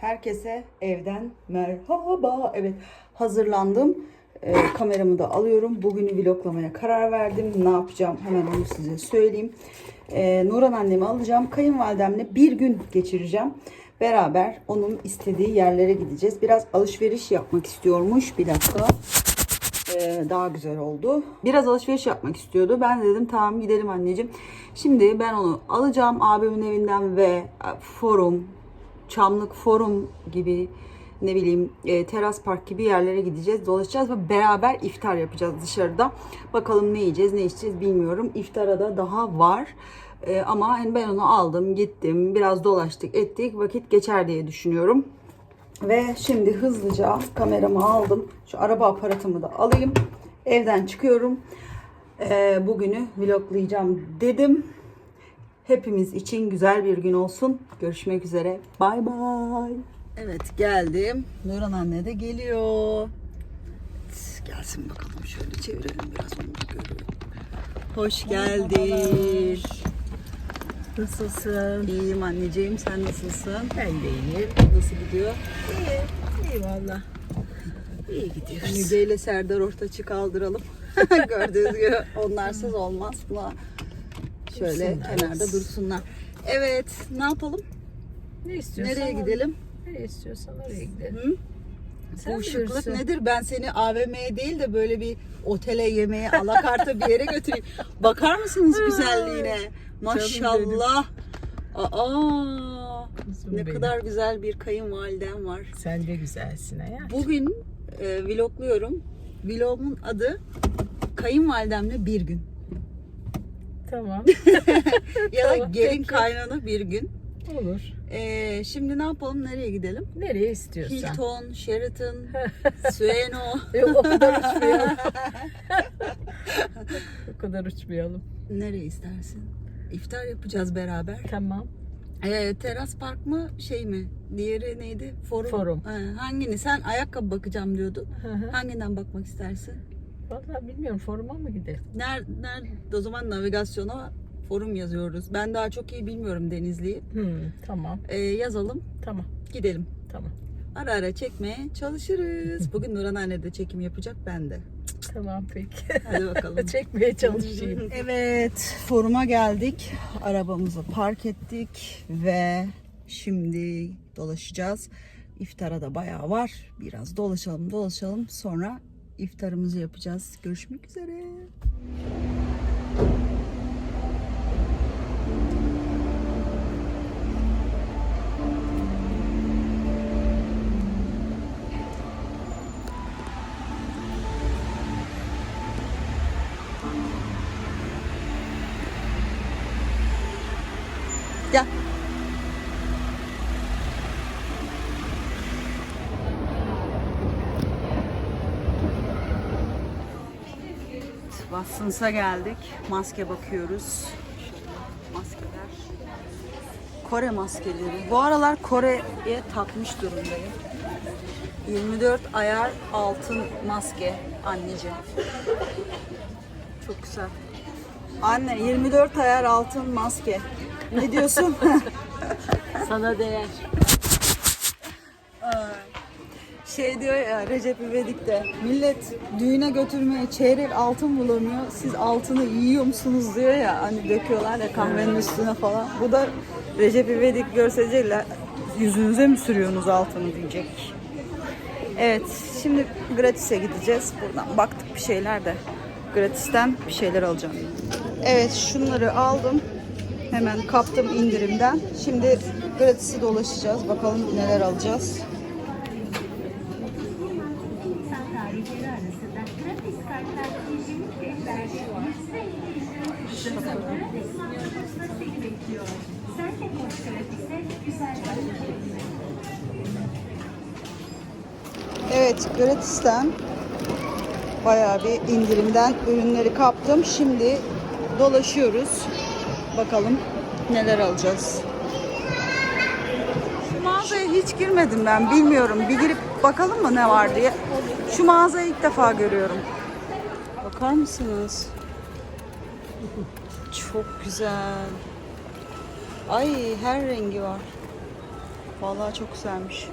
Herkese evden merhaba. Evet hazırlandım. Ee, kameramı da alıyorum. Bugünü vloglamaya karar verdim. Ne yapacağım hemen onu size söyleyeyim. Ee, Nuran annemi alacağım. Kayınvalidemle bir gün geçireceğim. Beraber onun istediği yerlere gideceğiz. Biraz alışveriş yapmak istiyormuş. Bir dakika. Ee, daha güzel oldu. Biraz alışveriş yapmak istiyordu. Ben de dedim tamam gidelim anneciğim. Şimdi ben onu alacağım abimin evinden ve e, forum, Çamlık Forum gibi ne bileyim e, teras park gibi yerlere gideceğiz, dolaşacağız ve beraber iftar yapacağız dışarıda. Bakalım ne yiyeceğiz, ne içeceğiz bilmiyorum. İftara da daha var. E, ama hani ben onu aldım, gittim, biraz dolaştık, ettik, vakit geçer diye düşünüyorum. Ve şimdi hızlıca kameramı aldım. Şu araba aparatımı da alayım. Evden çıkıyorum. E, bugünü vloglayacağım dedim. Hepimiz için güzel bir gün olsun. Görüşmek üzere. Bay bay. Evet geldim. Nurhan anne de geliyor. Evet, Gelsin bakalım şöyle çevirelim biraz onu da görüyorum. Hoş geldin. Nasılsın? İyiyim anneciğim sen nasılsın? Ben de iyiyim. Nasıl gidiyor? İyi, iyi valla. İyi gidiyoruz. Müge ile Serdar Ortaç'ı kaldıralım. Gördüğünüz gibi onlarsız olmaz. Buna şöyle Dursunlar. kenarda dursunlar. Evet ne yapalım? Ne istiyorsan Nereye al. gidelim? Nereye istiyorsan oraya gidelim. Hı? Sen Bu şıklık bilirsin. nedir? Ben seni AVM'ye değil de böyle bir otele yemeğe alakarta bir yere götüreyim. Bakar mısınız güzelliğine? Maşallah. Aa, Kızım ne benim. kadar güzel bir kayınvalidem var. Sen de güzelsin hayat. Bugün e, vlogluyorum. Vlogumun adı Kayınvalidemle bir gün. Tamam. Ya da Tamam, gelin peki. kaynana bir gün. Olur. E, şimdi ne yapalım? Nereye gidelim? Nereye istiyorsan. Hilton, Sheraton, Sueno. Yok o kadar uçmayalım. o kadar uçmayalım. Nereye istersin? İftar yapacağız beraber. Tamam. Ee, teras park mı şey mi? Diğeri neydi? Forum. Forum. Ha, hangini? Sen ayakkabı bakacağım diyordun. Hanginden bakmak istersin? Valla bilmiyorum foruma mı gidelim? Nerede? Nerede? O zaman navigasyona forum yazıyoruz. Ben daha çok iyi bilmiyorum Denizli'yi. Hı, tamam. Ee, yazalım, Tamam. gidelim. Tamam. Ara ara çekmeye çalışırız. Bugün Nurhan anne de çekim yapacak, ben de. Tamam peki. Hadi bakalım. Çekmeye çalışayım. Evet, foruma geldik. Arabamızı park ettik ve şimdi dolaşacağız. İftara da bayağı var. Biraz dolaşalım, dolaşalım. Sonra iftarımızı yapacağız. Görüşmek üzere. Watsons'a geldik. Maske bakıyoruz. Maskeler. Kore maskeleri. Bu aralar Kore'ye takmış durumdayım. 24 ayar altın maske anneciğim. Çok güzel. Anne 24 ayar altın maske. Ne diyorsun? Sana değer. Şey diyor ya Recep İvedik de millet düğüne götürmeye çeyrek altın bulamıyor. Siz altını yiyor musunuz diyor ya hani döküyorlar ya kahvenin üstüne falan. Bu da Recep İvedik görseciyle yüzünüze mi sürüyorsunuz altını diyecek. Evet şimdi gratis'e gideceğiz. Buradan baktık bir şeyler de gratisten bir şeyler alacağım. Evet şunları aldım. Hemen kaptım indirimden. Şimdi gratis'i dolaşacağız. Bakalım neler alacağız. tarihleri arasında gratis kartlar kesinlikle Gratis Market'ta seni bekliyor. Sen de koş gratis'e güzel vakit Evet, Gratis'ten bayağı bir indirimden ürünleri kaptım. Şimdi dolaşıyoruz. Bakalım neler alacağız. Şu mağazaya hiç girmedim ben. Bilmiyorum. Bir girip bakalım mı ne var diye. Şu mağazayı ilk defa görüyorum. Bakar mısınız? Çok güzel. Ay her rengi var. Vallahi çok güzelmiş.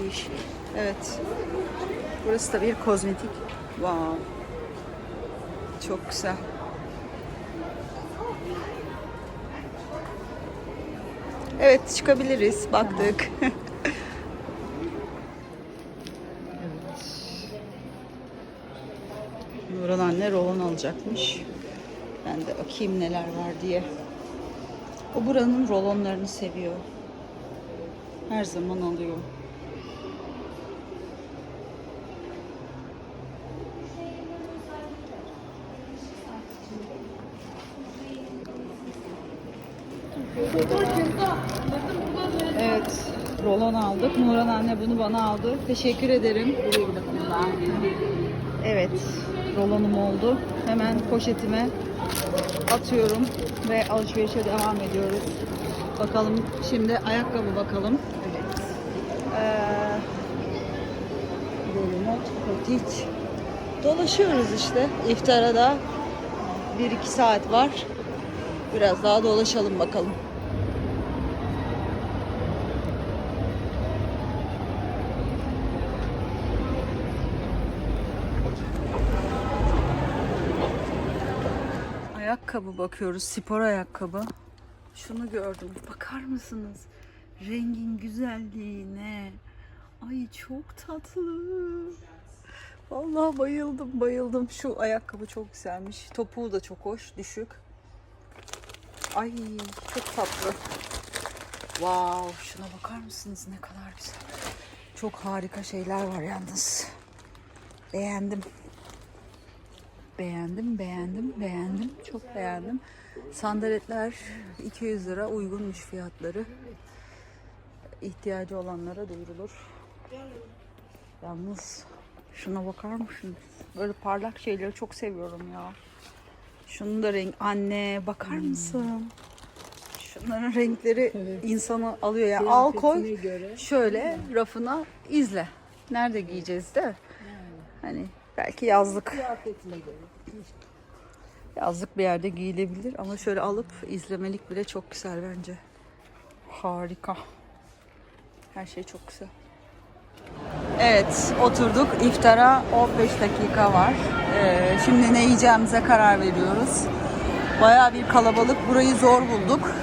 Değişik. Evet. Burası da bir kozmetik. Wow. Çok güzel. Evet çıkabiliriz. Baktık. evet. Nurhan anne rolon alacakmış. Ben de bakayım neler var diye. O buranın rolonlarını seviyor. Her zaman alıyor. Evet, rolon aldık. Nurhan anne bunu bana aldı. Teşekkür ederim. Evet, rolonum oldu. Hemen poşetime atıyorum ve alışverişe devam ediyoruz. Bakalım şimdi ayakkabı bakalım. Evet. Ee. Dolaşıyoruz işte. İftara da 1-2 saat var. Biraz daha dolaşalım bakalım. Ayakkabı bakıyoruz. Spor ayakkabı. Şunu gördüm. Bakar mısınız? Rengin güzelliğine. Ay çok tatlı. Vallahi bayıldım bayıldım. Şu ayakkabı çok güzelmiş. Topuğu da çok hoş. Düşük. Ay çok tatlı. Wow, şuna bakar mısınız ne kadar güzel. Çok harika şeyler var yalnız. Beğendim. Beğendim, beğendim, beğendim. Çok beğendim. Sandaletler 200 lira uygunmuş fiyatları. İhtiyacı olanlara duyurulur. Yalnız şuna bakar mısınız? Böyle parlak şeyleri çok seviyorum ya. Şunun da renk anne bakar mısın? Şunların renkleri Evet. insanı alıyor ya. Al koy. Göre. Şöyle rafına izle. Nerede giyeceğiz de? Hani belki yazlık Kıyafetine göre. yazlık bir yerde giyilebilir ama şöyle alıp izlemelik bile çok güzel bence. Harika. Her şey çok güzel. Evet, oturduk. İftara 15 dakika var. Ee, şimdi ne yiyeceğimize karar veriyoruz. Bayağı bir kalabalık. Burayı zor bulduk.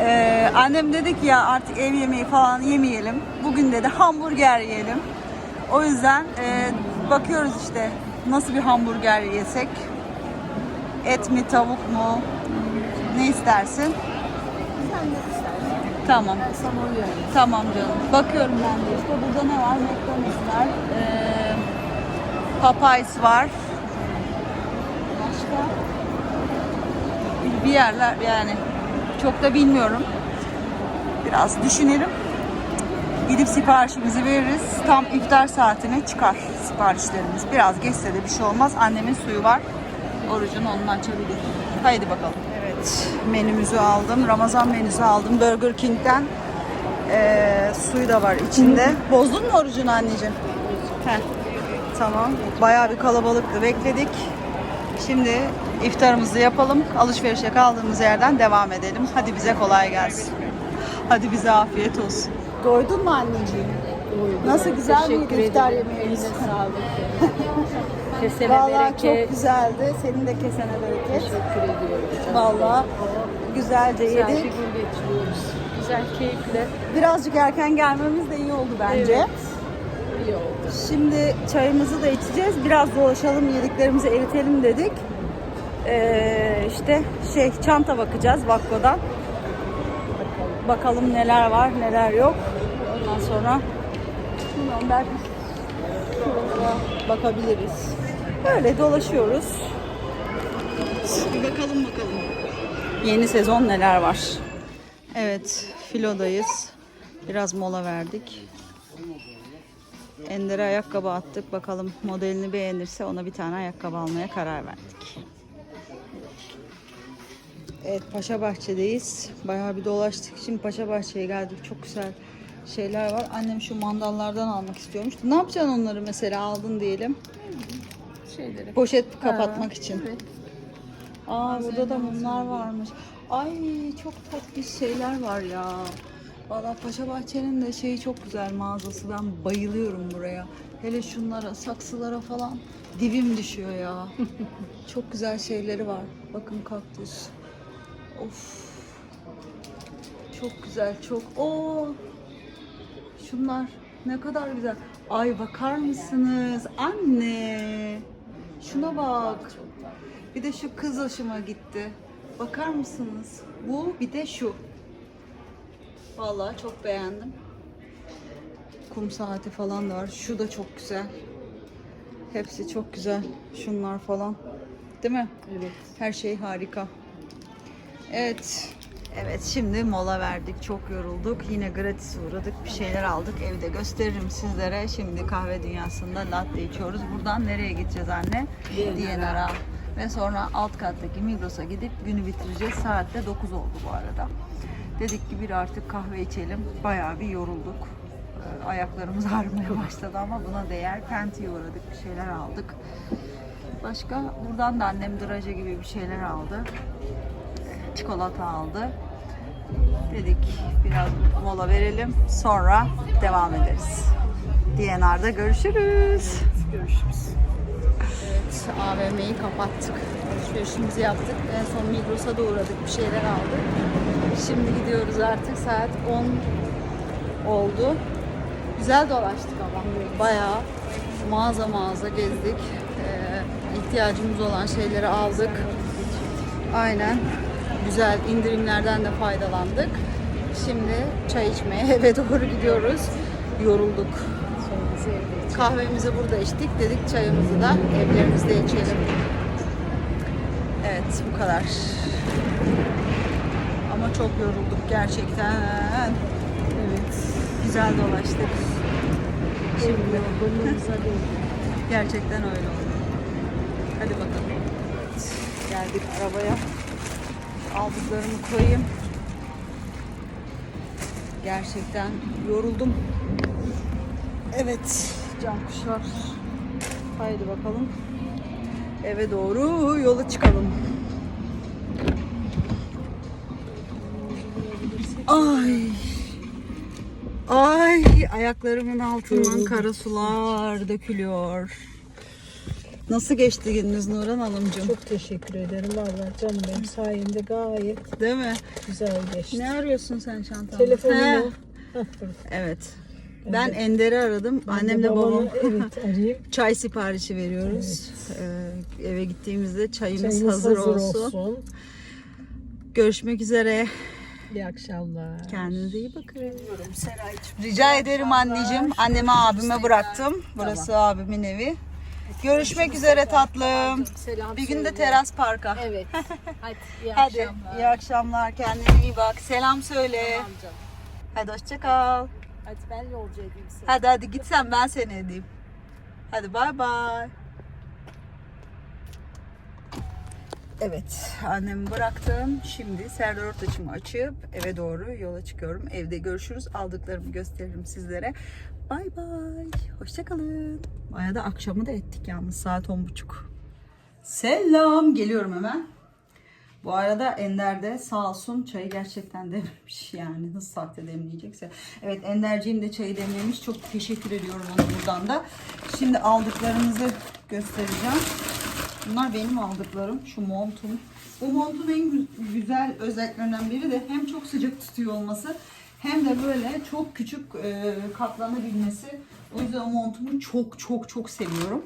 Ee, annem dedi ki ya artık ev yemeği falan yemeyelim. Bugün dedi hamburger yiyelim. O yüzden e, bakıyoruz işte nasıl bir hamburger yesek. Et mi tavuk mu? Ne istersin? Sen ne istersen. Tamam. Ben sana. Tamam canım. Bakıyorum ben de işte. Burada ne var? McDonald's var. Ee, Popeyes var. Başka? Bir yerler yani çok da bilmiyorum. Biraz düşünelim. Gidip siparişimizi veririz. Tam iftar saatine çıkar siparişlerimiz. Biraz geçse de bir şey olmaz. Annemin suyu var. Orucunu onunla açabilir. Haydi bakalım. Evet menümüzü aldım. Ramazan menüsü aldım. Burger King'den. Ee, suyu da var içinde. Bozdun mu orucunu anneciğim? Heh. Tamam. Bayağı bir kalabalıktı. Bekledik. Şimdi iftarımızı yapalım. Alışverişe kaldığımız yerden devam edelim. Hadi bize kolay gelsin. Hadi bize afiyet olsun. Doydun mu anneciğim? Nasıl güzel miydi Teşekkür iftar ederim. yemeğimiz? Eline sağlık. Kesene Vallahi bereket. çok güzeldi. Senin de kesene bereket. Teşekkür ediyorum. Vallahi güzelce Güzel bir yedik. gün geçiriyoruz. Güzel, keyifle. Birazcık erken gelmemiz de iyi oldu bence. Evet. İyi oldu. Şimdi çayımızı da içeceğiz. Biraz dolaşalım, yediklerimizi eritelim dedik. Ee, işte şey çanta bakacağız Vakko'dan. Bakalım neler var, neler yok. Ondan sonra belki bakabiliriz. Böyle dolaşıyoruz. Bir bakalım bakalım. Yeni sezon neler var. Evet, filodayız. Biraz mola verdik. Ender'e ayakkabı attık. Bakalım modelini beğenirse ona bir tane ayakkabı almaya karar verdik. Evet Paşa Bahçe'deyiz. Bayağı bir dolaştık. Şimdi Paşa Bahçe'ye geldik. Çok güzel şeyler var. Annem şu mandallardan almak istiyormuş. Ne yapacaksın onları mesela aldın diyelim. Şeyleri. Poşet kapatmak için. Evet. Aa burada da mumlar varmış. Ay çok tatlı şeyler var ya. Valla Paşa Bahçe'nin de şeyi çok güzel mağazası. Ben bayılıyorum buraya. Hele şunlara, saksılara falan dibim düşüyor ya. çok güzel şeyleri var. Bakın kaktüs. Of. Çok güzel, çok. Oo. Şunlar ne kadar güzel. Ay bakar mısınız? Anne. Şuna bak. Bir de şu kız hoşuma gitti. Bakar mısınız? Bu bir de şu. Vallahi çok beğendim. Kum saati falan da var. Şu da çok güzel. Hepsi çok güzel. Şunlar falan. Değil mi? Evet. Her şey harika. Evet. Evet şimdi mola verdik. Çok yorulduk. Yine gratis uğradık. Bir şeyler aldık. Evde gösteririm sizlere. Şimdi kahve dünyasında latte içiyoruz. Buradan nereye gideceğiz anne? Diyanara. Ve sonra alt kattaki Migros'a gidip günü bitireceğiz. Saat de 9 oldu bu arada. Dedik ki bir artık kahve içelim. Bayağı bir yorulduk. Ee, Ayaklarımız ağrımaya başladı ama buna değer. Penti'ye uğradık. Bir şeyler aldık. Başka buradan da annem draje gibi bir şeyler aldı. Çikolata aldı. Dedik biraz mola verelim. Sonra devam ederiz. DNR'da görüşürüz. Görüşürüz. Evet, AVM'yi kapattık. Alışverişimizi yaptık. En son Migros'a da uğradık. Bir şeyler aldık. Şimdi gidiyoruz artık. Saat 10 oldu. Güzel dolaştık ama. Bayağı mağaza mağaza gezdik. Ee, ihtiyacımız olan şeyleri aldık. Aynen. Güzel indirimlerden de faydalandık. Şimdi çay içmeye eve doğru gidiyoruz. Yorulduk. Kahvemizi burada içtik. Dedik çayımızı da evlerimizde içelim. Evet bu kadar. Ama çok yorulduk gerçekten. Evet. Güzel dolaştık. Şimdi gerçekten öyle oldu. Hadi bakalım. Geldik arabaya. Aldıklarımı koyayım. Gerçekten yoruldum. Evet, can kuşlar. Haydi bakalım. Eve doğru yola çıkalım. Ay. Ay ayaklarımın altından kara sular dökülüyor. Nasıl geçti gününüz Nurhan Hanımcığım? Çok teşekkür ederim valla canım benim sayemde gayet Değil mi? güzel geçti. Ne arıyorsun sen çantamda? Telefonumu. He, dur. Evet. Ben Ender'i aradım. Annemle babamı, babam Evet arayayım. çay siparişi veriyoruz. Ee, eve gittiğimizde çayımız, Çayımız hazır, olsun. Görüşmek üzere. İyi akşamlar. Kendinize iyi bakın. Rica ederim anneciğim. Anneme abime bıraktım. Burası abimin evi. Görüşmek üzere tatlım. Selam Bir gün de teras parka. Evet. Hadi iyi Hadi akşamlar. iyi akşamlar. Kendine iyi bak. Selam söyle. Tamam canım. Hadi hoşça kal. Hadi ben yolcu edeyim seni. Hadi hadi git sen ben seni edeyim. Hadi bay bay. Evet annemi bıraktım. Şimdi Serdar Ortaç'ımı açıp eve doğru yola çıkıyorum. Evde görüşürüz. Aldıklarımı gösteririm sizlere. Bay bay. Hoşçakalın. Bayağı da akşamı da ettik yalnız saat on buçuk. Selam. Geliyorum hemen. Bu arada Ender de sağ olsun çayı gerçekten demlemiş yani nasıl sahte demleyecekse. Evet Enderciğim de çayı demlemiş. Çok teşekkür ediyorum ona buradan da. Şimdi aldıklarımızı göstereceğim. Bunlar benim aldıklarım. Şu montum. Bu montun en gü- güzel özelliklerinden biri de hem çok sıcak tutuyor olması hem de böyle çok küçük e, katlanabilmesi. O yüzden o montumu çok çok çok seviyorum.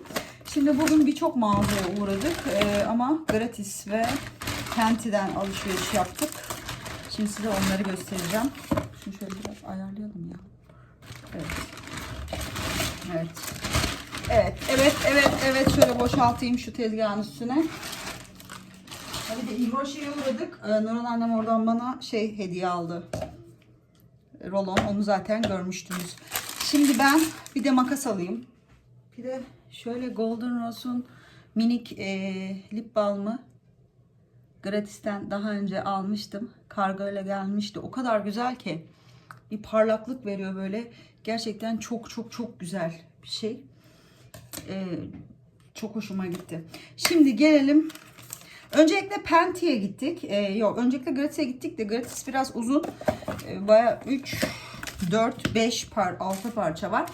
Şimdi bugün birçok mağazaya uğradık E, ama gratis ve Penti'den alışveriş yaptık. Şimdi size onları göstereceğim. Şunu şöyle biraz ayarlayalım ya. Evet. Evet. Evet, evet, evet, evet. Şöyle boşaltayım şu tezgahın üstüne. Hadi de İbroşe'ye uğradık. Ee, Nurhan annem oradan bana şey hediye aldı. Rolon. Onu zaten görmüştünüz. Şimdi ben bir de makas alayım. Bir de şöyle Golden Rose'un minik e, lip balmı gratisten daha önce almıştım. Kargo ile gelmişti. O kadar güzel ki bir parlaklık veriyor böyle. Gerçekten çok çok çok güzel bir şey. Ee, çok hoşuma gitti. Şimdi gelelim Öncelikle Penti'ye gittik. Ee, yok öncelikle Gratis'e gittik de Gratis biraz uzun. Ee, Baya 3, 4, 5 par, 6 parça var.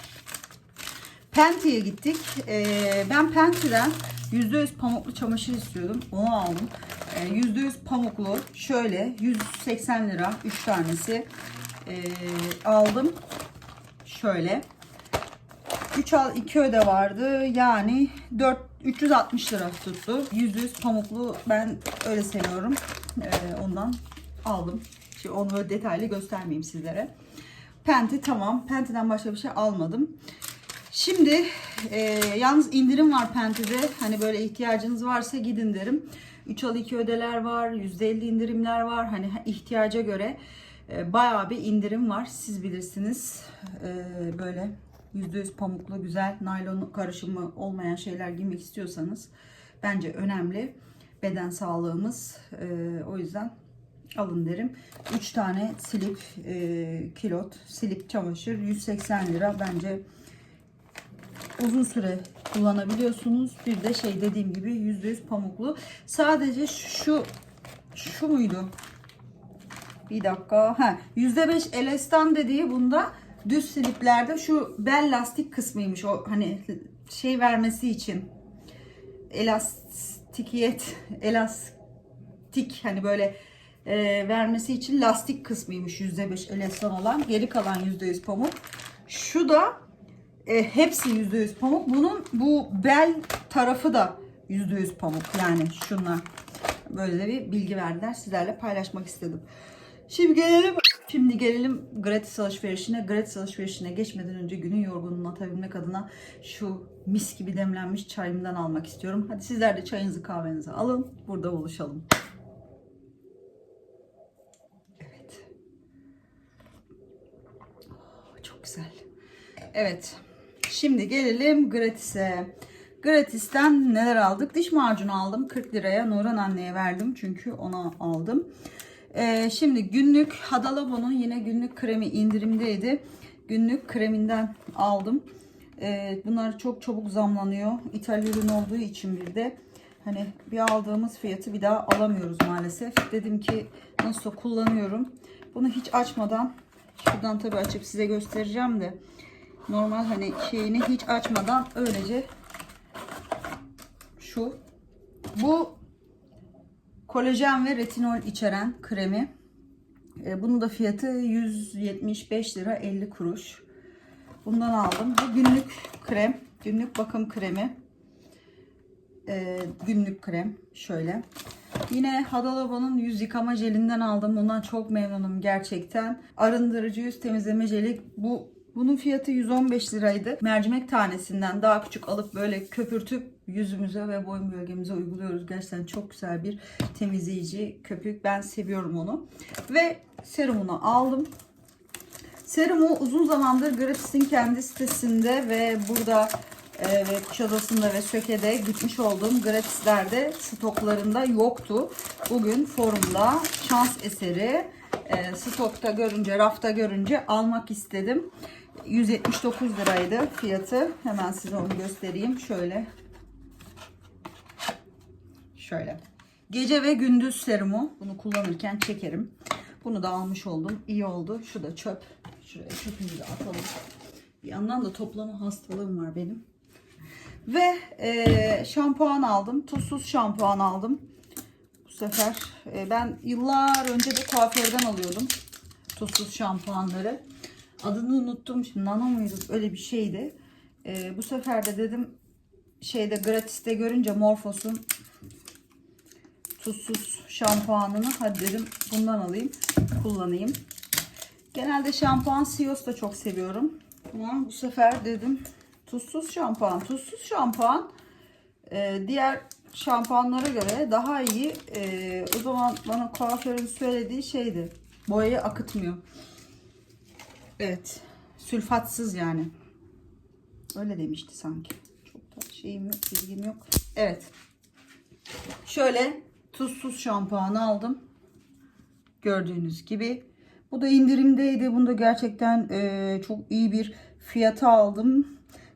Penti'ye gittik. Ee, ben Penti'den %100 pamuklu çamaşır istiyordum. Onu aldım. Ee, %100 pamuklu şöyle 180 lira 3 tanesi ee, aldım. Şöyle. 3 al 2 öde vardı. Yani 4 360 lira tuttu. %100 pamuklu ben öyle seviyorum. Ee, ondan aldım. Şimdi onu detaylı göstermeyeyim sizlere. Penti tamam. Penti'den başka bir şey almadım. Şimdi e, yalnız indirim var Penti'de. Hani böyle ihtiyacınız varsa gidin derim. 3 al 2 ödeler var. %50 indirimler var. Hani ihtiyaca göre e, bayağı bir indirim var. Siz bilirsiniz. E, böyle %100 pamuklu güzel naylon karışımı olmayan şeyler giymek istiyorsanız bence önemli. Beden sağlığımız. E, o yüzden alın derim. 3 tane silip e, kilot silip çamaşır 180 lira bence uzun süre kullanabiliyorsunuz. Bir de şey dediğim gibi %100 pamuklu. Sadece şu şu muydu? Bir dakika. Ha, %5 elestan dediği bunda düz sliplerde şu bel lastik kısmıymış. O hani şey vermesi için elastikiyet elastik hani böyle e, vermesi için lastik kısmıymış %5 elestan olan. Geri kalan %100 pamuk. Şu da e, hepsi %100 pamuk. Bunun bu bel tarafı da %100 pamuk. Yani şunlar. Böyle bir bilgi verdiler. Sizlerle paylaşmak istedim. Şimdi gelelim Şimdi gelelim gratis alışverişine. Gratis alışverişine geçmeden önce günün yorgunluğunu atabilmek adına şu mis gibi demlenmiş çayımdan almak istiyorum. Hadi sizler de çayınızı kahvenizi alın. Burada buluşalım. Evet. Oh, çok güzel. Evet. Şimdi gelelim gratis'e. Gratis'ten neler aldık? Diş macunu aldım. 40 liraya Nurhan anneye verdim. Çünkü ona aldım. Ee, şimdi günlük Hadalabo'nun yine günlük kremi indirimdeydi. Günlük kreminden aldım. Ee, bunlar çok çabuk zamlanıyor. İthal ürün olduğu için bir de hani bir aldığımız fiyatı bir daha alamıyoruz maalesef. Dedim ki nasıl kullanıyorum. Bunu hiç açmadan şuradan tabii açıp size göstereceğim de normal hani şeyini hiç açmadan öylece şu bu kolajen ve retinol içeren kremi. E, bunun da fiyatı 175 lira 50 kuruş. Bundan aldım. Bu günlük krem. Günlük bakım kremi. E, günlük krem. Şöyle. Yine Hadalaba'nın yüz yıkama jelinden aldım. Bundan çok memnunum gerçekten. Arındırıcı yüz temizleme jeli. Bu bunun fiyatı 115 liraydı. Mercimek tanesinden daha küçük alıp böyle köpürtüp yüzümüze ve boyun bölgemize uyguluyoruz. Gerçekten çok güzel bir temizleyici köpük. Ben seviyorum onu. Ve serumunu aldım. Serumu uzun zamandır Gratis'in kendi sitesinde ve burada e, Kuşadası'nda ve Söke'de gitmiş olduğum Gratis'lerde stoklarında yoktu. Bugün forumda şans eseri e, stokta görünce, rafta görünce almak istedim. 179 liraydı fiyatı. Hemen size onu göstereyim. Şöyle. Şöyle. Gece ve gündüz serumu. Bunu kullanırken çekerim. Bunu da almış oldum. İyi oldu. Şu da çöp. Şuraya çöpümüzü atalım. Bir yandan da toplama hastalığım var benim. Ve e, şampuan aldım. Tuzsuz şampuan aldım. Bu sefer e, ben yıllar önce de kuaförden alıyordum. Tuzsuz şampuanları. Adını unuttum şimdi. Nano muydu? Öyle bir şeydi. E, bu sefer de dedim şeyde gratis'te görünce Morphos'un tuzsuz şampuanını hadi dedim bundan alayım kullanayım. Genelde şampuan Sios da çok seviyorum. Ama bu sefer dedim tuzsuz şampuan. Tuzsuz şampuan e, diğer şampuanlara göre daha iyi. E, o zaman bana kuaförün söylediği şeydi. Boyayı akıtmıyor. Evet. Sülfatsız yani. Öyle demişti sanki. Çok da şeyim yok, bilgim yok. Evet. Şöyle tuzsuz şampuanı aldım. Gördüğünüz gibi. Bu da indirimdeydi. Bunda gerçekten e, çok iyi bir fiyata aldım.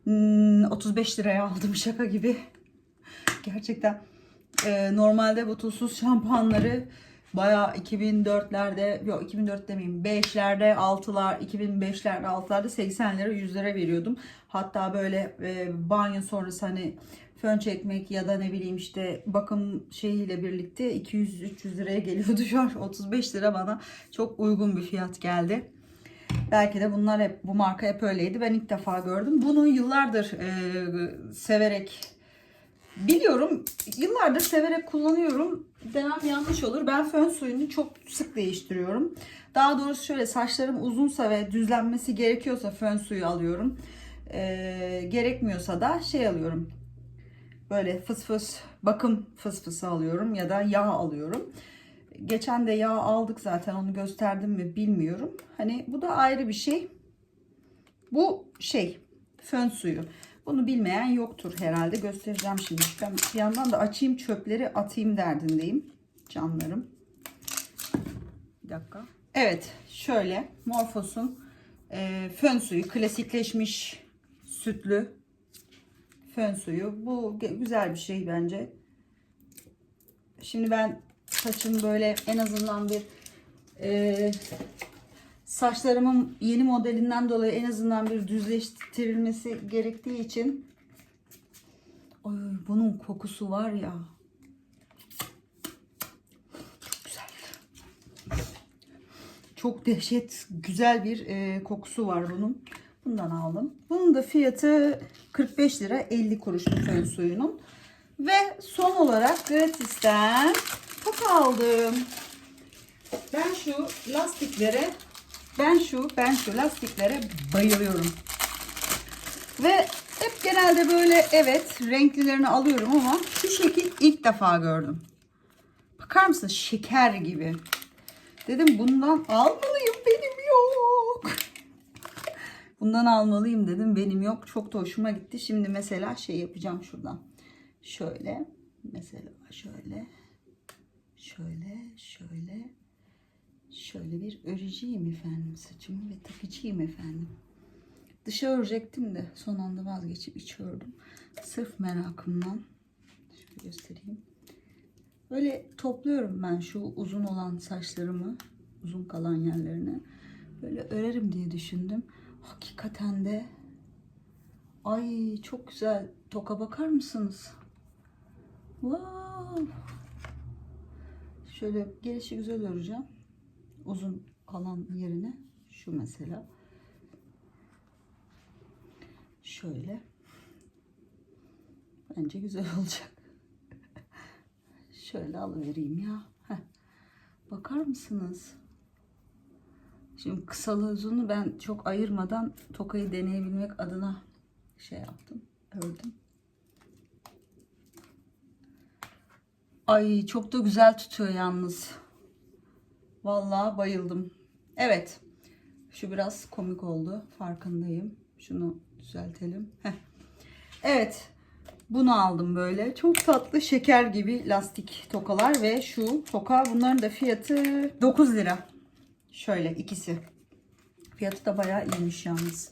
Hmm, 35 liraya aldım şaka gibi. Gerçekten Ee, normalde bu tuzsuz şampuanları bayağı 2004'lerde yok 2004 demeyeyim 5'lerde 6'lar 2005'lerde 6'larda 80 lira 100 lira veriyordum. Hatta böyle e, banyo sonrası hani fön çekmek ya da ne bileyim işte bakım şeyiyle birlikte 200-300 liraya geliyordu. Şu an 35 lira bana çok uygun bir fiyat geldi. Belki de bunlar hep bu marka hep öyleydi. Ben ilk defa gördüm. Bunu yıllardır e, severek biliyorum. Yıllardır severek kullanıyorum. Demem yanlış olur. Ben fön suyunu çok sık değiştiriyorum. Daha doğrusu şöyle saçlarım uzunsa ve düzlenmesi gerekiyorsa fön suyu alıyorum. E, gerekmiyorsa da şey alıyorum. Böyle fıs fıs bakım fıs fısı alıyorum ya da yağ alıyorum. Geçen de yağ aldık zaten onu gösterdim mi bilmiyorum. Hani bu da ayrı bir şey. Bu şey fön suyu. Bunu bilmeyen yoktur herhalde. Göstereceğim şimdi. Ben bir yandan da açayım çöpleri atayım derdindeyim. Canlarım. Bir dakika. Evet şöyle Morphos'un e, fön suyu klasikleşmiş sütlü fön suyu. Bu güzel bir şey bence. Şimdi ben saçım böyle en azından bir e, saçlarımın yeni modelinden dolayı en azından bir düzleştirilmesi gerektiği için Ay, bunun kokusu var ya çok güzel. Çok dehşet güzel bir e, kokusu var bunun. Bundan aldım. Bunun da fiyatı 45 lira 50 kuruş bu fön suyunun. Ve son olarak gratisten toka aldım. Ben şu lastiklere ben şu ben şu lastiklere bayılıyorum. Ve hep genelde böyle evet renklilerini alıyorum ama şu şekil ilk defa gördüm. Bakar mısın şeker gibi. Dedim bundan almalıyım benim yok. Bundan almalıyım dedim benim yok. Çok da hoşuma gitti. Şimdi mesela şey yapacağım şuradan. Şöyle mesela şöyle şöyle şöyle şöyle bir öreceğim efendim saçımı ve takacağım efendim. Dışa örecektim de son anda vazgeçip içi ördüm. Sırf merakımdan. Şöyle göstereyim. Böyle topluyorum ben şu uzun olan saçlarımı, uzun kalan yerlerini. Böyle örerim diye düşündüm. Hakikaten de ay çok güzel. Toka bakar mısınız? Wow. Şöyle gelişi güzel öreceğim. Uzun kalan yerine şu mesela. Şöyle. Bence güzel olacak. Şöyle alıvereyim ya. Heh. Bakar mısınız? Şimdi kısalı uzunu ben çok ayırmadan tokayı deneyebilmek adına şey yaptım. Ördüm. Ay çok da güzel tutuyor yalnız. Vallahi bayıldım. Evet. Şu biraz komik oldu. Farkındayım. Şunu düzeltelim. Heh. Evet. Bunu aldım böyle. Çok tatlı şeker gibi lastik tokalar ve şu toka bunların da fiyatı 9 lira. Şöyle ikisi. Fiyatı da bayağı iyiymiş yalnız.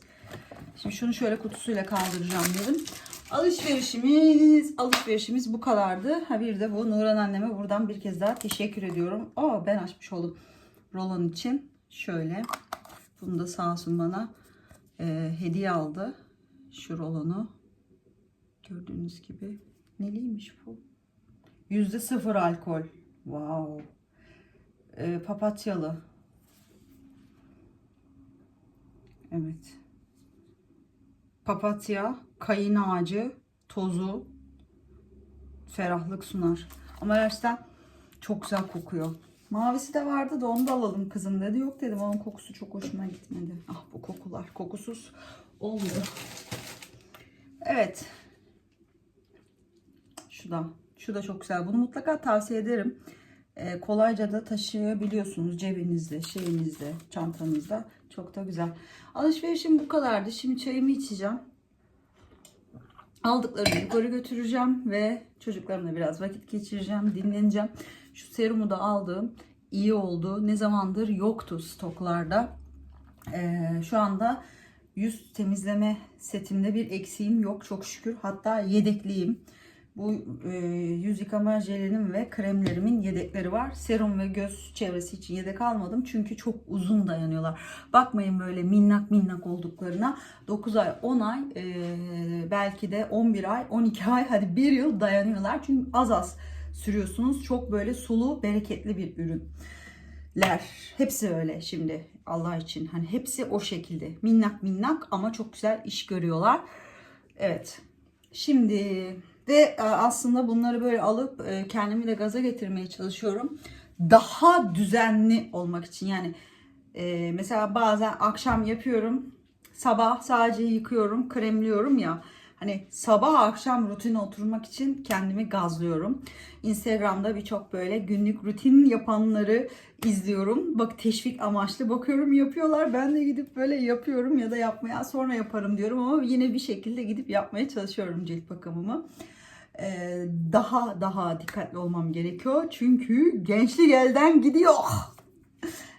Şimdi şunu şöyle kutusuyla kaldıracağım dedim. Alışverişimiz, alışverişimiz bu kadardı. Ha bir de bu Nuran anneme buradan bir kez daha teşekkür ediyorum. Aa ben açmış oldum rolon için. Şöyle. Bunu da sağ olsun bana e, hediye aldı. Şu rolonu. Gördüğünüz gibi. Neliymiş bu? Yüzde sıfır alkol. Wow. E, papatyalı. Evet. Papatya, kayın ağacı, tozu ferahlık sunar. Ama gerçekten çok güzel kokuyor. Mavisi de vardı da onu da alalım kızım dedi. Yok dedim onun kokusu çok hoşuma gitmedi. Ah bu kokular kokusuz olmuyor. Evet. Şu da. Şu da çok güzel. Bunu mutlaka tavsiye ederim. Ee, kolayca da taşıyabiliyorsunuz cebinizde, şeyinizde, çantanızda. Çok da güzel. Alışverişim bu kadardı. Şimdi çayımı içeceğim. Aldıklarımı yukarı götüreceğim ve çocuklarımla biraz vakit geçireceğim, dinleneceğim. Şu serumu da aldım. İyi oldu. Ne zamandır yoktu stoklarda. Ee, şu anda yüz temizleme setimde bir eksiğim yok çok şükür. Hatta yedekliyim. Bu e, yüz yıkama jelinin ve kremlerimin yedekleri var. Serum ve göz çevresi için yedek almadım. Çünkü çok uzun dayanıyorlar. Bakmayın böyle minnak minnak olduklarına. 9 ay, 10 ay, e, belki de 11 ay, 12 ay, hadi 1 yıl dayanıyorlar. Çünkü az az sürüyorsunuz. Çok böyle sulu, bereketli bir ürünler. Hepsi öyle şimdi Allah için. Hani hepsi o şekilde. Minnak minnak ama çok güzel iş görüyorlar. Evet. Şimdi ve e, aslında bunları böyle alıp e, kendimi de gaza getirmeye çalışıyorum. Daha düzenli olmak için yani e, mesela bazen akşam yapıyorum. Sabah sadece yıkıyorum, kremliyorum ya. Hani sabah akşam rutine oturmak için kendimi gazlıyorum. Instagram'da birçok böyle günlük rutin yapanları izliyorum. Bak teşvik amaçlı bakıyorum yapıyorlar. Ben de gidip böyle yapıyorum ya da yapmaya sonra yaparım diyorum ama yine bir şekilde gidip yapmaya çalışıyorum cilt bakımımı. Daha daha dikkatli olmam gerekiyor. Çünkü gençlik elden gidiyor.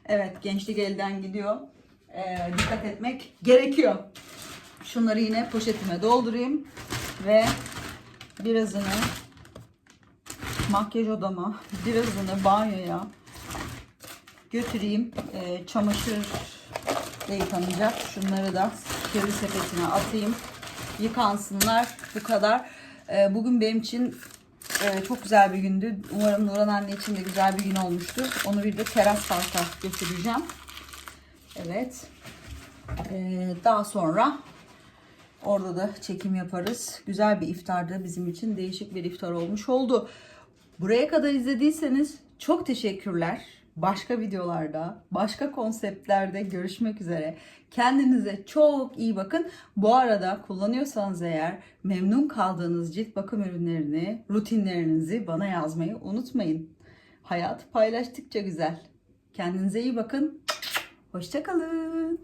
Evet gençlik elden gidiyor. Ee, dikkat etmek gerekiyor. Şunları yine poşetime doldurayım ve birazını makyaj odama, birazını banyoya götüreyim. Ee, çamaşır da yıkanacak. Şunları da kirli sepetine atayım. Yıkansınlar. Bu kadar. Ee, bugün benim için e, çok güzel bir gündü. Umarım Nurhan anne için de güzel bir gün olmuştur. Onu bir de teras parka götüreceğim. Evet. Ee, daha sonra orada da çekim yaparız. Güzel bir iftardı bizim için. Değişik bir iftar olmuş oldu. Buraya kadar izlediyseniz çok teşekkürler. Başka videolarda, başka konseptlerde görüşmek üzere. Kendinize çok iyi bakın. Bu arada kullanıyorsanız eğer memnun kaldığınız cilt bakım ürünlerini, rutinlerinizi bana yazmayı unutmayın. Hayat paylaştıkça güzel. Kendinize iyi bakın. Hoşçakalın.